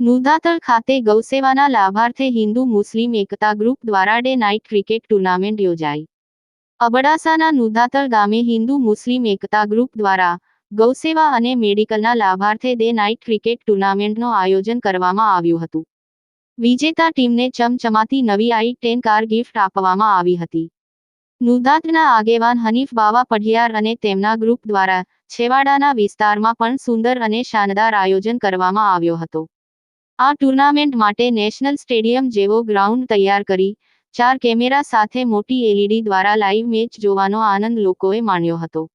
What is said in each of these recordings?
નુધાતળ ખાતે ગૌસેવાના લાભાર્થે હિન્દુ મુસ્લિમ એકતા ગ્રુપ દ્વારા ડે નાઇટ ક્રિકેટ ટુર્નામેન્ટ યોજાઈ. અબડાસાના નુધાતળ ગામે હિન્દુ મુસ્લિમ એકતા ગ્રુપ દ્વારા ગૌસેવા અને મેડિકલના લાભાર્થે ડે નાઇટ ક્રિકેટ ટુર્નામેન્ટનું આયોજન કરવામાં આવ્યું હતું. વિજેતા ટીમને ચમચમાતી નવી આઈ ટેન કાર ગિફ્ટ આપવામાં આવી હતી. નુધાતના આગેવાન હનીફ બાવા પઢિયાર અને તેમના ગ્રુપ દ્વારા છેવાડાના વિસ્તારમાં પણ સુંદર અને શાનદાર આયોજન કરવામાં આવ્યો હતો. આ ટુર્નામેન્ટ માટે નેશનલ સ્ટેડિયમ જેવો ગ્રાઉન્ડ તૈયાર કરી, ચાર કેમેરા સાથે મોટી એલઈડી દ્વારા લાઈવ મેચ જોવાનો આનંદ લોકોએ માણ્યો હતો.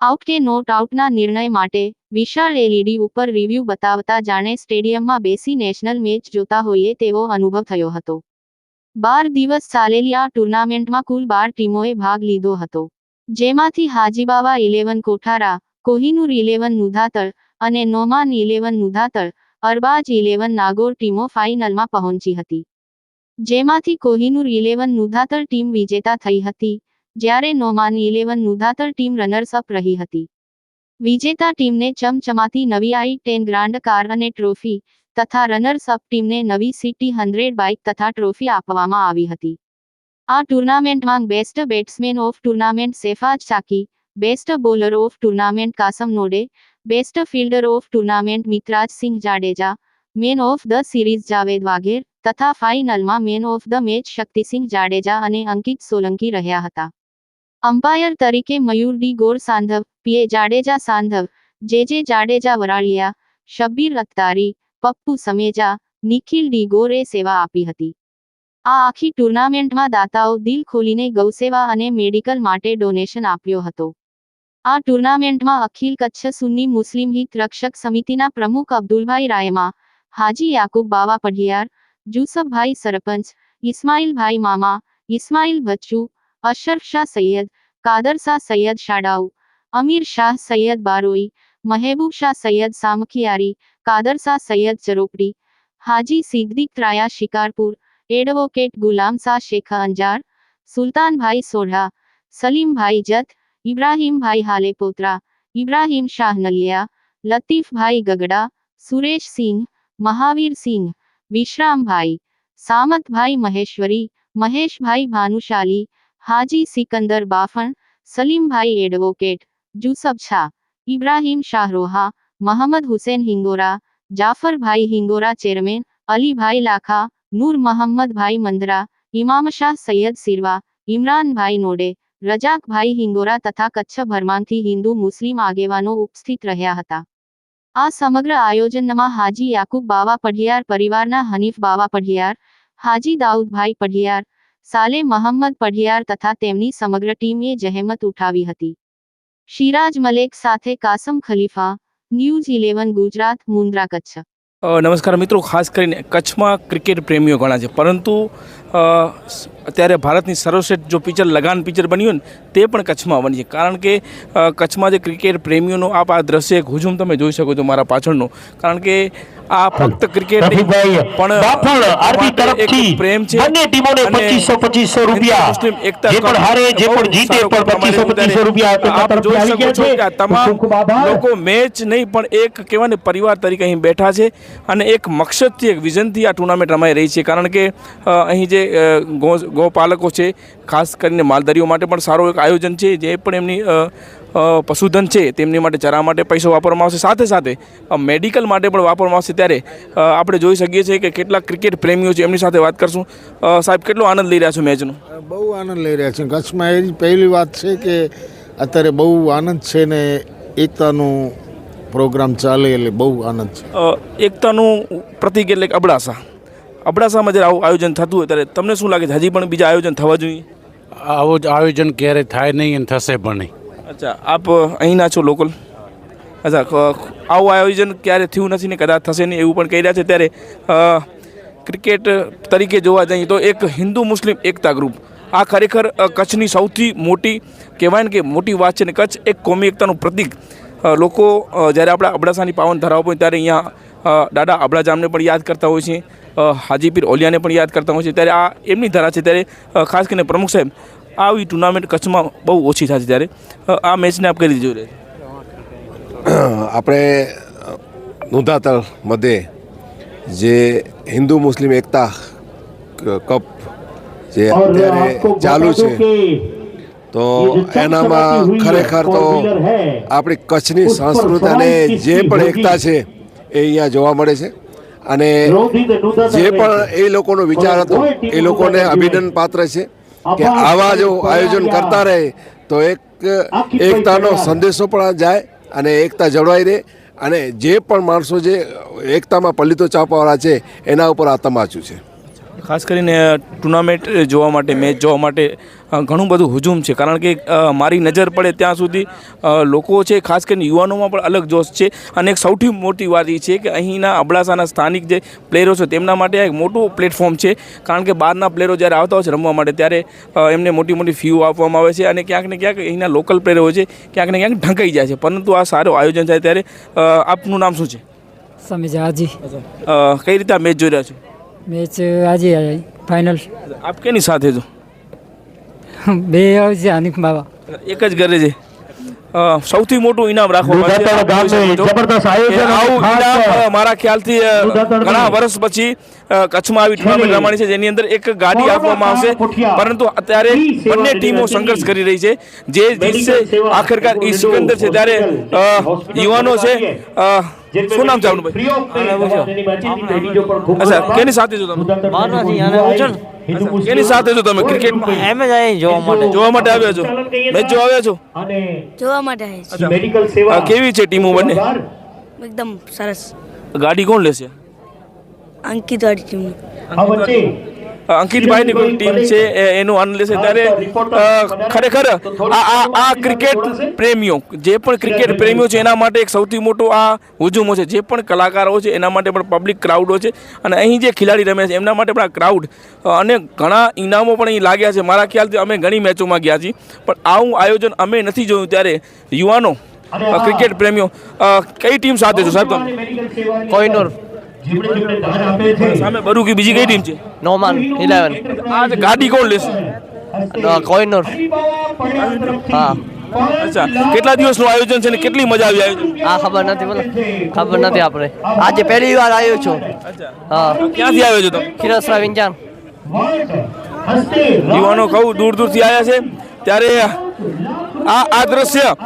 આઉટ કે નોટ આઉટના નિર્ણય માટે વિશાળ એલઈડી ઉપર રિવ્યૂ બતાવતા જાણે સ્ટેડિયમમાં બેસી નેશનલ મેચ જોતા હોઈએ તેવો અનુભવ થયો હતો. બાર દિવસ ચાલેલી આ ટુર્નામેન્ટમાં કુલ બાર ટીમોએ ભાગ લીધો હતો. જેમાંથી હાજીબાવા ઇલેવન કોઠારા, કોહિનૂર ઇલેવન નુધાતળ અને નોમાન ઇલેવન નુધાતળ, અરબાજ ઇલેવન નાગોર ટીમો ફાઇનલમાં પહોંચી હતી. જેમાંથી કોહિનૂર ઇલેવન નુધાતળ ટીમ વિજેતા થઈ હતી, જ્યારે Noman eleven Nudhatal team runners up રહી હતી. વિજેતા ટીમને ચમચમાતી નવી આઈ ટેન ગ્રાન્ડ કાર અને ટ્રોફી તથા રનર્સ અપ ટીમને નવી સિટી હંડ્રેડ બાઇક તથા ટ્રોફી આપવામાં આવી હતી. આ ટુર્નામેન્ટમાં best batsman of tournament Sefaj Chaki best bowler of tournament Kasam Node best fielder of tournament Mitraj Jadeja man of the series Javed Vagher તથા ફાઇનલમાં man of the match Shaktisinh Jadeja અને અંકિત સોલંકી રહ્યા હતા. અમ્પાયર તરીકે મયુર D ગોર સાંધવ પીએ Jadeja Sandhav, J J Jadeja Varaliya, Shabbir Attari Pappu Sameja Nikhil D Gore સેવા આપી હતી. આ આખી ટુર્નામેન્ટમાં દાતાઓ દિલ ખોલીને ગૌસેવા અને મેડિકલ માટે ડોનેશન આપ્યો હતો. આ ટુર્નામેન્ટમાં અખિલ કચ્છ સુન્ની મુસ્લિમ હિત રક્ષક સમિતિના પ્રમુખ અબ્દુલભાઈ રાયમા હાજી યાકુબ બાવા પઢિયાર, જુસફભાઈ સરપંચ ઇસ્માઇલભાઈ મામા ઇસ્માઇલ બચ્ચુ અશરફ શાહ સૈયદ, કાદર શાહ સૈયદ શાડાઉ, અમીર શાહ સૈયદ બારોઈ महबूब शाह सैयद सामखियारी, कादर शाह सैयद जरोपड़ी, हाजी सिद्दीक त्राया शिकारपुर, एडवोकेट गुलाम शाह शेख अंजार, सुल्तान भाई सोढ़ा, सलीम भाई जत, इब्राहिम भाई हाले पोत्रा, इब्राहिम शाह नलिया, लतीफ भाई गगड़ा, सुरेश सिंह, महावीर सिंह, विश्राम भाई, सामत भाई महेश्वरी, महेश भाई भानुशाली, हाजी Sikandar Bafan Salim bhai advocate, Jusab Shah. Advocate Jusab Shah Ibrahim Shah Roha Mohammad Husen Hingora Jafarbhai Hingora chairman Alibhai Lakha Noor Mohammadbhai Mandra Imam Shah Sayyed સિરવા Imranbhai Node રજાકભાઈ Hingora તથા કચ્છભરમાંથી હિન્દુ મુસ્લિમ આગેવાનો ઉપસ્થિત રહ્યા હતા આ સમગ્ર આયોજનમાં હાજી યાકુબ બાવા પઢિયાર પરિવારના હનીફ બાવા પઢિયાર હાજી દાઉદભાઈ પઢિયાર સાલે મોહમ્મદ પઢિયાર તથા તેમની સમગ્ર ટીમે જહેમત ઉઠાવી હતી શિરાજ મલેક સાથે કાસમ ખલીફા, ન્યૂઝ ઇલેવન ગુજરાત, મુન્દ્રા કચ્છ. નમસ્કાર મિત્રો, ખાસ કરીને કચ્છમાં ક્રિકેટ પ્રેમીઓ ઘણા છે. પરંતુ અત્યારે ભારતની સર્વશ્રેષ્ઠ જો પિક્ચર લગાન પિક્ચર બન્યું ને તે પણ કચ્છમાં બની છે કારણ કે કચ્છમાં જે ક્રિકેટ પ્રેમીઓનો આપ આ દ્રશ્ય એક હુજુમ તમે જોઈ શકો છો મારા પાછળનું કારણ કે આ ફક્ત ક્રિકેટ પણ એક પ્રેમ છે બંને ટીમોને 2500 2500 રૂપિયા. મુસ્લિમ એકતા જે પણ હારે, જે પણ જીતે પણ કપ 2500 રૂપિયા આપ જોઈ શકો છો કે તમામ. લોકો મેચ નહીં પણ એક કહેવાય ને પરિવાર તરીકે અહીં બેઠા છે અને એક મકસદથી એક વિઝનથી આ ટુર્નામેન્ટ રમાઈ રહી છે કારણ કે અહીં જે ગો ગોપાલકો છે ખાસ કરીને માલધારીઓ માટે પણ સારું એક આયોજન છે જે પણ એમની પશુધન છે તેમની માટે ચરા માટે પૈસો વાપરવામાં આવશે. સાથે સાથે મેડિકલ માટે પણ વાપરવામાં આવશે ત્યારે આપણે જોઈ શકીએ છીએ કે કેટલાક ક્રિકેટ પ્રેમીઓ છે એમની સાથે વાત કરશું. સાહેબ કેટલો આનંદ લઈ રહ્યા છો મેચનો? બહુ આનંદ લઈ રહ્યા છે. કચ્છમાં એ પહેલી વાત છે કે અત્યારે બહુ આનંદ છે ને એકતાનું પ્રોગ્રામ ચાલે એટલે બહુ આનંદ છે. એકતાનું પ્રતિક એટલે અબડાસા. અબડાસામાં જ્યારે આવું આયોજન થતું હોય ત્યારે તમને શું લાગે છે? હજી પણ બીજા આયોજન થવા જોઈએ? આવું જ આયોજન ક્યારેય થાય નહીં અને થશે પણ નહીં. અચ્છા આપ અહીંના છો લોકલ અચ્છા આવું આયોજન ક્યારે થયું નથી ને કદાચ થશે નહીં એવું પણ કહી રહ્યા છે. ત્યારે ક્રિકેટ તરીકે જોવા જઈએ તો એક હિન્દુ મુસ્લિમ એકતા ગ્રુપ આ ખરેખર કચ્છની સૌથી મોટી કહેવાય ને કે મોટી વાત છે ને કચ્છ એક કોમી એકતાનું પ્રતિક. લોકો જ્યારે આપણા અબડાસાની પાવન ધરાવ હોય ત્યારે અહીંયા દાદા અબડાજામને પણ યાદ કરતા હોય છે. હાજીપીર ઓલિયાને પણ યાદ કરતા હોય છે. ત્યારે આ એમની ધરા છે. ત્યારે ખાસ કરીને પ્રમુખ સાહેબ આવી ટુર્નામેન્ટ કચ્છમાં બહુ ઓછી થાય છે ત્યારે. આ મેચને આપ કરી દીધું આપણે નોંધાતળ મધ્યે જે હિન્દુ મુસ્લિમ એકતા કપ જે અત્યારે ચાલુ છે તો એનામાં ખરેખર તો આપણી કચ્છની સંસ્કૃતિ અને જે પણ એકતા છે એ અહીંયા જોવા મળે છે. અને જે પણ એ લોકોનો વિચાર હતો, એ લોકોને અભિનંદન પાત્ર છે કે આવા જો આયોજન કરતા રહે, તો એક, એકતાનો સંદેશો પણ જાય અને એકતા જળવાઈ રહે અને જે પણ માણસો જે એકતામાં પલ્લિતો ચાપવાળા છે, એના ઉપર આ તમાચું છે. ખાસ કરીને ટુર્નામેન્ટ જોવા માટે મેચ જોવા માટે ઘણું બધું હુજુમ છે. કારણ કે મારી નજર પડે ત્યાં સુધી લોકો છે ખાસ કરીને યુવાનોમાં પણ અલગ જોશ છે. અને એક સૌથી મોટી વાત એ છે કે અહીંના અબડાસાના સ્થાનિક જે પ્લેયરો છે તેમના માટે આ એક મોટું પ્લેટફોર્મ છે. કારણ કે બહારના પ્લેયરો જ્યારે આવતા હોય છે રમવા માટે ત્યારે એમને મોટી મોટી ફીઓ આપવામાં આવે છે. અને ક્યાંક ને ક્યાંક અહીંના લોકલ પ્લેયરો હોય છે ક્યાંક ને ક્યાંક ઢંકાઈ જાય છે. પરંતુ આ સારું આયોજન થાય ત્યારે આપનું નામ શું છે? સમીજ હાજી કઈ રીતે આ મેચ જોઈ રહ્યા છો? મેચ આજે ફાઇનલ આપ કેની સાથે છો? બે આવશે અનિક બાબા એક જ ઘરે છે. સૌથી મોટું ઇનામ છે. છો અ, મારા ખ્યાલથી ઘણા વર્ષ પછી કચ્છમાં આવી ટુર્નામેન્ટ રમાણી છે જેની અંદર એક ગાડી આપવામાં આવશે. પરંતુ અત્યારે બંને ટીમો સંઘર્ષ કરી રહી છે. જે જીતશે આખરકાર ઈ સિકંદર છે. ત્યારે યુવાનો છે શું નામ છે આપનું ભાઈ? અચ્છા કેની સાથે છો તમે? કેની સાથે છો તમે? ક્રિકેટ એમ જ આવી જોવા માટે. જોવા માટે આવ્યા છો? મેચ જોવા આવ્યા છો? જોવા માટે આવે છે સેવા કેવી છે ટીમો બંને? એકદમ સરસ. ગાડી કોણ લેશે? અંકિત વાળી ટીમનું. અંકિતભાઈની કોઈ ટીમ છે એનું આનંદ લેશે ત્યારે ખરેખર આ આ આ ક્રિકેટ પ્રેમીઓ જે પણ ક્રિકેટ પ્રેમીઓ છે એના માટે એક સૌથી મોટો આ હુજુમો છે. જે પણ કલાકારો છે એના માટે પણ પબ્લિક ક્રાઉડો છે. અને અહીં જે ખેલાડી રમે છે એમના માટે પણ આ ક્રાઉડ અને ઘણા ઇનામો પણ અહીં લાગ્યા છે. મારા ખ્યાલથી અમે ઘણી મેચોમાં ગયા છીએ પણ આવું આયોજન અમે નથી જોયું ત્યારે યુવાનો ક્રિકેટ પ્રેમીઓ કઈ ટીમ સાથે છો સાહેબ તમે? કોઈનોર સામે બરુકી બીજી કઈ ટીમ છે? નોમાન ઇલેવન આ જે ગાડી કોણ લેશે? કોઈનર. હા. અચ્છા કેટલા દિવસનું આયોજન છે ને કેટલી મજા આવી આયોજન? આ ખબર નથી બોલો. ખબર નથી આપણે. આજે પહેલી વાર આવ્યો છું. હા. ક્યાંથી આવ્યો છો તમે? ખીરસરા વિંજાન યુવાનો કહું દૂર દૂરથી આવ્યા છે. ત્યારે આ આ દ્રશ્ય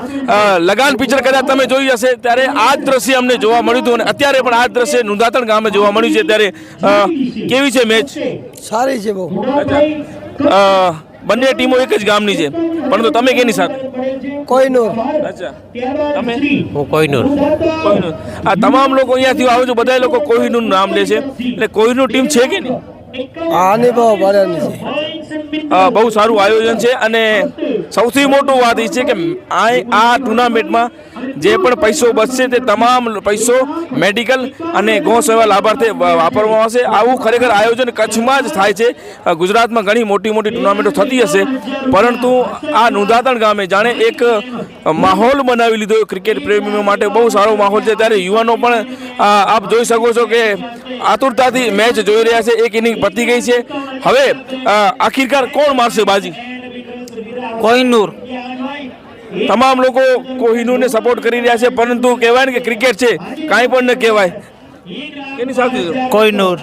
લગાન પિક્ચર કદાચ તમે જોઈ હશે ત્યારે આ જ દ્રશ્ય અમને જોવા મળ્યું હતું અને અત્યારે પણ આ દ્રશ્ય નુંધાતણ ગામે જોવા મળ્યું છે. ત્યારે કેવી છે મેચ સારી છે બહુ. અ, બંને ટીમો એક જ ગામની છે. પરંતુ તમે કેની સાથે? કોઈનો. અચ્છા. તમે? હું કોઈનોર કોહિનૂર આ તમામ લોકો અહીંયાથી આવો છો બધા લોકો કોહિનૂરનું નામ લે છે. એટલે કોહિનૂર ટીમ છે કે નહીં? આની બહુ બરાબર છે. બહુ સારું આયોજન છે અને સૌથી મોટું વાત એ છે કે આ ટુર્નામેન્ટમાં જે પણ પૈસો બચશે તે તમામ પૈસો મેડિકલ અને ગૌ સેવા લાભાર્થે વાપરવામાં આવશે. આવું ખરેખર આયોજન કચ્છમાં જ થાય છે. ગુજરાતમાં ઘણી મોટી મોટી ટુર્નામેન્ટો થતી હશે. પરંતુ આ નુંદાતણ ગામે જાણે એક માહોલ બનાવી લીધો. ક્રિકેટ પ્રેમીઓ માટે બહુ સારો માહોલ છે. ત્યારે યુવાનો પણ આપ જોઈ શકો છો કે આતુરતાથી મેચ જોઈ રહ્યા છે. એક ઇનિંગ પતી ગઈ છે. હવે આખીરકાર કોણ મારશે બાજી? કોહિનૂર. તમામ લોકો કોહિનૂરને સપોર્ટ કરી રહ્યા છે પરંતુ કહેવાય ને કે ક્રિકેટ છે કાંઈ પણ ન કહેવાય. એની સાથે કોહિનૂર.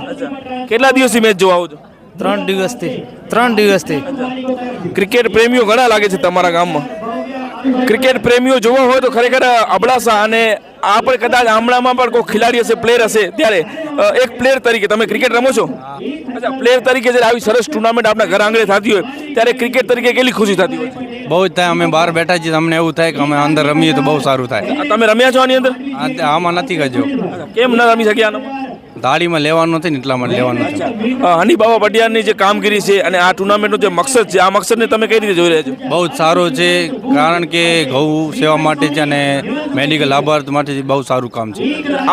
કેટલા દિવસથી મેચ જોવા આવો છો? ત્રણ દિવસથી. ત્રણ દિવસથી. ક્રિકેટ પ્રેમીઓ ઘણા લાગે છે તમારા ગામમાં. ક્રિકેટ પ્રેમીઓ જોવા હોય તો ખરેખર અબડાસા અને આપણે કદાચ આમળામાં પણ કોઈ ખેલાડી હશે પ્લેયર હશે ત્યારે એક પ્લેયર તરીકે તમે ક્રિકેટ રમો છો? અચ્છા પ્લેયર તરીકે જ્યારે આવી સરસ ટુર્નામેન્ટ આપણા ઘર આંગણે થતી હોય ત્યારે ક્રિકેટ તરીકે કેટલી ખુશી થતી હોય? બહુ જ થાય અમે બહાર બેઠા છીએ તમને એવું થાય કે અમે અંદર રમીએ તો બહુ સારું થાય. તમે રમ્યા છો આની અંદર? આમાં નથી ગયો કેમ ન રમી શક્યા આનામાં? દાડીમાં લેવાનું નથી ને એટલા માટે લેવાનું છે હની બાબા પટિયારની જે કામગીરી છે અને આ ટુર્નામેન્ટનો જે મકસદ છે આ મકસદને તમે કઈ રીતે જોઈ રહ્યા છો? બહુ જ સારો છે કારણ કે ગૌ સેવા માટે છે અને મેડિકલ લાભાર્થ માટે બહુ સારું કામ છે.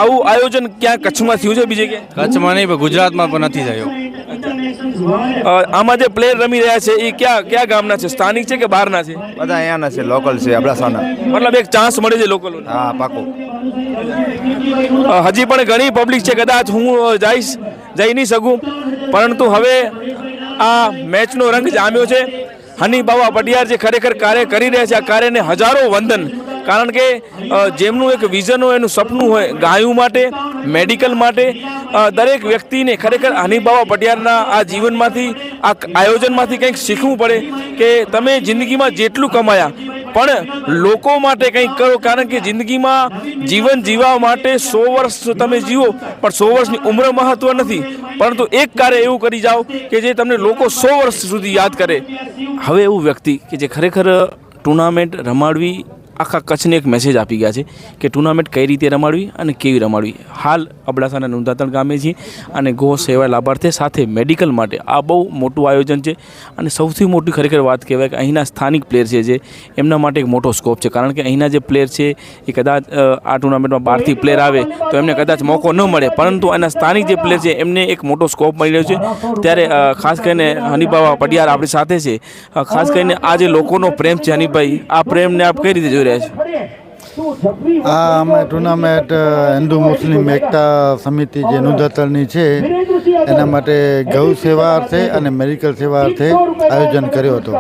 આવું આયોજન ક્યાં કચ્છમાં થયું છે બીજે ક્યાં કચ્છમાં નહીં પણ ગુજરાતમાં પણ નથી થયો. આમાં જે પ્લેયર રમી રહ્યા છે એ ક્યાં ક્યાં ગામના છે? સ્થાનિક છે કે બહારના છે? બધા અહીંયાના છે લોકલ છે અબડાસાના. મતલબ એક ચાન્સ મળે છે લોકલ હા પાકો. હજી પણ ઘણી પબ્લિક છે કદાચ હું જઈશ જઈ નહીં શકું. પરંતુ હવે આ મેચનો રંગ જામ્યો છે. હની બાવા પટિયાર જે ખરેખર કાર્ય કરી રહ્યા છે આ કાર્યને હજારો વંદન કારણ કે જેમનું એક વિઝન હોય, એનું સપનું હોય, ગાયું માટે, મેડિકલ માટે દરેક વ્યક્તિને ખરેખર હનીબાવા પટિયારના આ જીવનમાંથી, આ આયોજનમાંથી કંઈક શીખવું પડે કે તમે જિંદગીમાં જેટલું કમાયા, પણ લોકો માટે કંઈક કરો, કારણ કે જિંદગીમાં જીવન જીવવા માટે સો વર્ષ તમે જીવો, પણ સો વર્ષની ઉંમર મહત્વ નથી. પરંતુ એક કાર્ય એવું કરી જાઓ કે જે તમને લોકો સો વર્ષ સુધી યાદ કરે. હવે એવું વ્યક્તિ કે જે ખરેખર ટુર્નામેન્ટ રમાડવી આખા કચ્છને એક મેસેજ આપી ગયા છે કે ટુર્નામેન્ટ કઈ રીતે રમાડવી અને કેવી રમાડવી. હાલ અબડાસાના નુંધાતણ ગામે છીએ અને ગો સેવા લાભાર્થે સાથે મેડિકલ માટે આ બહુ મોટું આયોજન છે અને સૌથી મોટી ખરેખર વાત કહેવાય કે અહીંના સ્થાનિક પ્લેયર છે જે, એમના માટે એક મોટો સ્કોપ છે. કારણ કે અહીંના જે પ્લેયર છે, એ કદાચ આ ટુર્નામેન્ટમાં બહારથી પ્લેયર આવે તો એમને કદાચ મોકો ન મળે. પરંતુ એના સ્થાનિક જે પ્લેયર છે, એમને એક મોટો સ્કોપ મળી રહ્યો છે. ત્યારે ખાસ કરીને હનીબાવા પડિયાર આપણી સાથે છે. ખાસ કરીને આ જે લોકોનો પ્રેમ છે હનીભાઈ, આ પ્રેમને આપ કઈ રીતે જોઈ રહ્યા છો. આ અમે ટુર્નામેન્ટ હિન્દુ મુસ્લિમ એકતા સમિતિ જે નુદતલની છે, એના માટે ગૌ સેવા અર્થે અને મેડિકલ સેવા અર્થે આયોજન કર્યો હતો.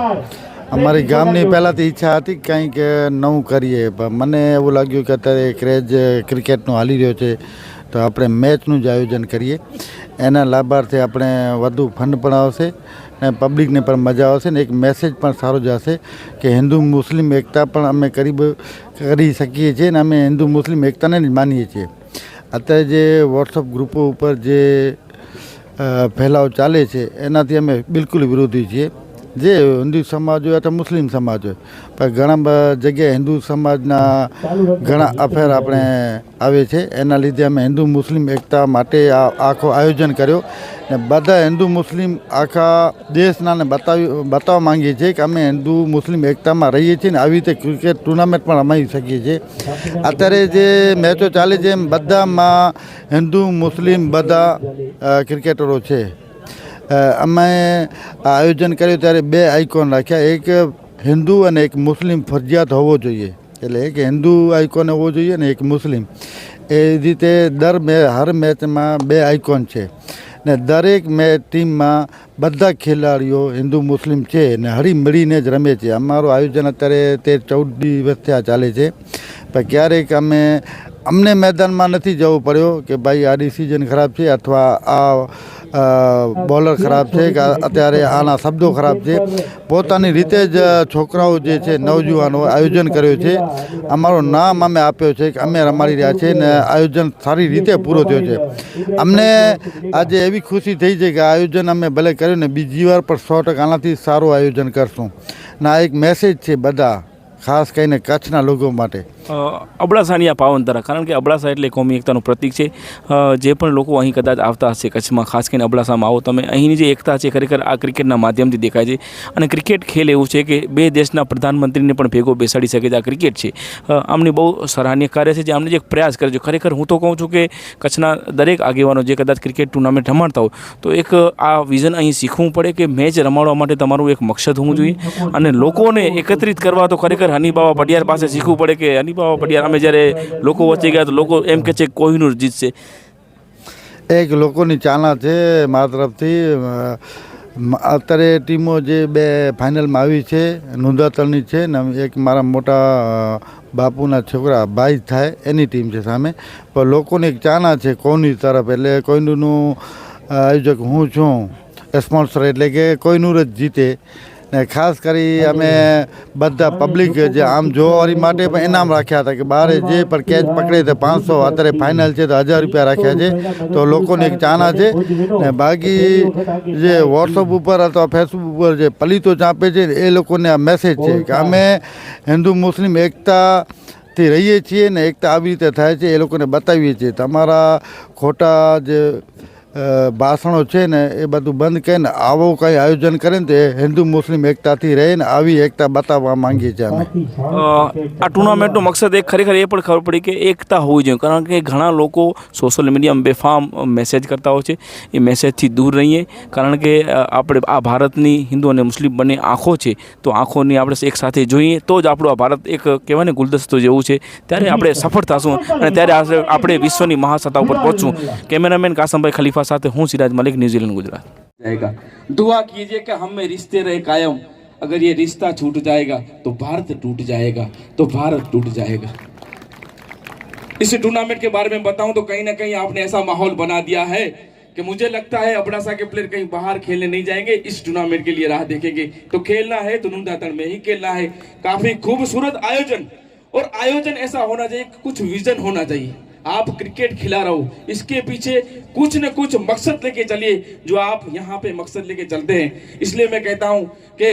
અમારી ગામની પહેલાંથી ઈચ્છા હતી કે કંઈક નવું કરીએ, પણ મને એવું લાગ્યું કે અત્યારે ક્રેઝ ક્રિકેટનો હાલી રહ્યો છે, તો આપણે મેચનું જ આયોજન કરીએ. એના લાભાર્થે આપણે વધુ ફંડ પણ આવશે. ને પબ્લિકને પણ મજા આવશે ને એક મેસેજ પણ સારો જશે કે હિન્દુ મુસ્લિમ એકતા પણ અમે કરી કરી શકીએ છીએ ને અમે હિન્દુ મુસ્લિમ એકતાને જ માનીએ છીએ. અત્યારે જે વોટ્સઅપ ગ્રુપો ઉપર જે ફેલાવ ચાલે છે, એનાથી અમે બિલકુલ વિરોધી છીએ. જે હિન્દુ સમાજ હોય અથવા મુસ્લિમ સમાજ હોય. પણ ઘણા જગ્યાએ હિન્દુ સમાજના ઘણા અફેર આપણે આવે છે. એના લીધે અમે હિન્દુ મુસ્લિમ એકતા માટે આ આખો આયોજન કર્યો. ને બધા હિન્દુ મુસ્લિમ આખા દેશના ને બતાવી, બતાવવા માંગીએ છીએ કે અમે હિન્દુ મુસ્લિમ એકતામાં રહીએ છીએ ને આવી રીતે ક્રિકેટ ટુર્નામેન્ટ પણ રમાઈ શકીએ છીએ. અત્યારે જે મેચો ચાલે છે એમ બધામાં હિન્દુ મુસ્લિમ બધા ક્રિકેટરો છે. અમે આયોજન કર્યું ત્યારે બે આઇકોન રાખ્યા. એક હિન્દુ અને એક મુસ્લિમ ફરજિયાત હોવો જોઈએ. એટલે એક હિન્દુ આઇકોન હોવો જોઈએ ને એક મુસ્લિમ. એ રીતે દર મે, હર મેચમાં બે આઇકોન છે. ને દરેક મેચ ટીમમાં બધા ખેલાડીઓ હિન્દુ મુસ્લિમ છે ને હળી મળીને જ રમે છે. અમારું આયોજન અત્યારે તે ચૌદ દિવસ આ ચાલે છે. પણ ક્યારેક અમે, અમને મેદાનમાં નથી જવું પડ્યો કે ભાઈ આ ડિસિઝન ખરાબ છે અથવા આ બોલર ખરાબ છે કે અત્યારે આના શબ્દો ખરાબ છે. પોતાની રીતે જ છોકરાઓ જે છે નવજુવાનો આયોજન કર્યું છે. અમારું નામ અમે આપ્યો છે કે અમે રમાડી રહ્યા છીએ ને આયોજન સારી રીતે પૂરો થયો છે. અમને આજે એવી ખુશી થઈ છે કે આયોજન અમે ભલે કર્યું ને બીજી વાર પણ સો ટકા આનાથી સારું આયોજન કરશું. ને એક મેસેજ છે બધા, ખાસ કરીને કચ્છના લોકો માટે. અબડાસાની આ પાવન ધરા કારણ કે અબડાસા એટલે કોમી એકતાનું પ્રતીક છે. જે પણ લોકો અહીં કદાચ આવતા હશે કચ્છમાં, ખાસ કરીને અબડાસામાં આવો, તમે અહીંની જે એકતા છે ખરેખર આ ક્રિકેટના માધ્યમથી દેખાય છે. અને ક્રિકેટ ખેલ એવું છે કે બે દેશના પ્રધાનમંત્રીને પણ ભેગો બેસાડી શકે છે આ ક્રિકેટ છે. આમની બહુ સરાહનીય કાર્ય છે. જે આમને જે પ્રયાસ કરે છે. ખરેખર હું તો કહું છું કે કચ્છના દરેક આગેવાનો જે કદાચ ક્રિકેટ ટુર્નામેન્ટ રમાડતા હોય, તો એક આ વિઝન અહીં શીખવું પડે કે મેચ રમાડવા માટે તમારું એક મકસદ હોવું જોઈએ. અને લોકોને એકત્રિત કરવા તો ખરેખર હની બાબા પટિયાર પાસે શીખવું પડે કે હનીબાવા પટિયાર અમે જ્યારે લોકો વચ્ચે ગયા તો લોકો એમ કે છે કોહિનૂર જીતશે એક લોકોની ચાહના છે મારા તરફથી. અત્યારે ટીમો જે બે ફાઇનલમાં આવી છે નુંદાતલની છે ને એક મારા મોટા બાપુના છોકરા ભાઈ થાય, એની ટીમ છે સામે. પણ લોકોની એક ચાના છે કોઈની તરફ. એટલે કોઈનું આયોજક હું છું. સ્પોન્સર એટલે કે કોઈનું જ જીતે. ને ખાસ કરી અમે બધા પબ્લિક જે આમ જોવાવાળી માટે પણ ઇનામ રાખ્યા હતા કે બહારે જે પણ કેચ પકડે તો પાંચસો અત્યારે ફાઇનલ છે તો હજાર રૂપિયા રાખ્યા છે. તો લોકોને એક ચાના છે ને બાકી જે વોટ્સઅપ ઉપર અથવા ફેસબુક ઉપર જે પલિતો ચાંપે છે એ લોકોને આ મેસેજ છે કે અમે હિન્દુ મુસ્લિમ એકતા થી રહીએ છીએ ને એકતા આવી રીતે થાય છે એ લોકોને બતાવીએ છીએ. તમારા ખોટા જે ભાષણો છે ને એ બધું બંધ કરીને આવો કંઈ આયોજન કરે ને તે હિન્દુ મુસ્લિમ એકતાથી રહે ને આવી એકતા બતાવવા માંગીએ છીએ અમે. આ ટુર્નામેન્ટનો મકસદ એક ખરેખર એ પણ ખબર પડી કે એકતા હોવી જોઈએ, કારણ કે ઘણા લોકો સોશિયલ મીડિયામાં બેફામ મેસેજ કરતા હોય છે. એ મેસેજથી દૂર રહીએ, કારણ કે આપણે આ ભારતની હિન્દુ અને મુસ્લિમ બંને આંખો છે, તો આંખોની આપણે એક સાથે જોઈએ, તો જ આપણું આ ભારત એક કહેવાય ને ગુલદસ્તો જેવું છે. ત્યારે આપણે સફળ થશું અને ત્યારે આપણે વિશ્વની મહાસત્તા ઉપર પહોંચશું. કેમેરામેન કાસમભાઈ ખલીફા आपका साथ हूँ सिराज मलिक न्यूजीलैंड गुजरात। जाएगा। दुआ कीजिए कि हम में रिश्ते रहे कायम। अगर ये रिश्ता छूट जाएगा तो भारत टूट जाएगा तो भारत टूट जाएगा। इस टूर्नामेंट के बारे में बताऊँ तो कहीं ना कहीं आपने ऐसा माहौल बना दिया है कि मुझे लगता है अबड़ासा के प्लेयर कहीं बाहर खेलने नहीं जाएँगे। इस टूर्नामेंट के लिए राह देखेंगे। तो खेलना है तो नुंदातन में ही खेलना है। काफ़ी खूबसूरत आयोजन। और आयोजन ऐसा होना चाहिए, कुछ विजन होना चाहिए। आप क्रिकेट खिला रहो इसके पीछे कुछ न कुछ मकसद लेके चलिए, जो आप यहाँ पे मकसद लेके चलते हैं। इसलिए मैं कहता हूँ कि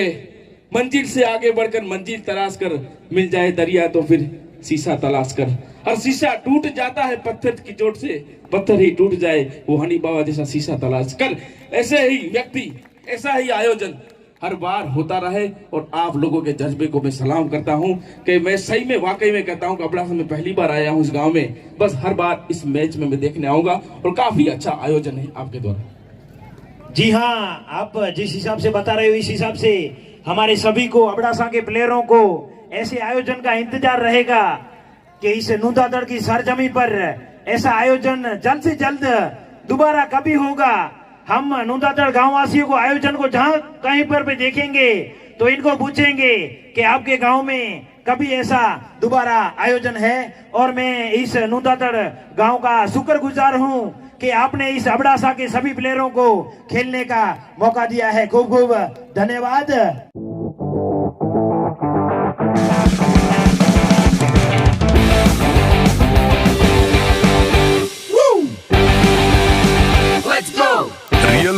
मंजिल से आगे बढ़कर मंजिल तलाश कर, मिल जाए दरिया तो फिर शीशा तलाश कर। और शीशा टूट जाता है पत्थर की चोट से, पत्थर ही टूट जाए, वो हनी बाबा जैसा शीशा तलाश कर। ऐसे ही व्यक्ति, ऐसा ही आयोजन हर बार होता रहे और आप लोगों के जज्बे को मैं सलाम करता हूँ कि मैं सही में वाकई में कहता हूँ कि अबड़ासा में पहली बार आया हूँ इस गाँव में। बस हर बार इस मैच में मैं देखने आऊँगा और काफ़ी अच्छा आयोजन है आपके द्वारा। जी हाँ आप जिस हिसाब से बता रहे हो, इस हिसाब से हमारे सभी को, अबड़ासा के प्लेयरों को ऐसे आयोजन का इंतज़ार रहेगा कि इस नूदादड़ की सरजमी पर ऐसा आयोजन जल्द से जल्द दोबारा कभी होगा। हम नूंदातड़ गाँव वासियों को आयोजन को जहाँ कहीं पर भी देखेंगे तो इनको पूछेंगे कि आपके गाँव में कभी ऐसा दोबारा आयोजन है? और मैं इस नूंदातड़ गाँव का शुक्रगुजार हूँ कि आपने इस अबड़ासा के सभी प्लेयरों को खेलने का मौका दिया है। खूब खूब धन्यवाद।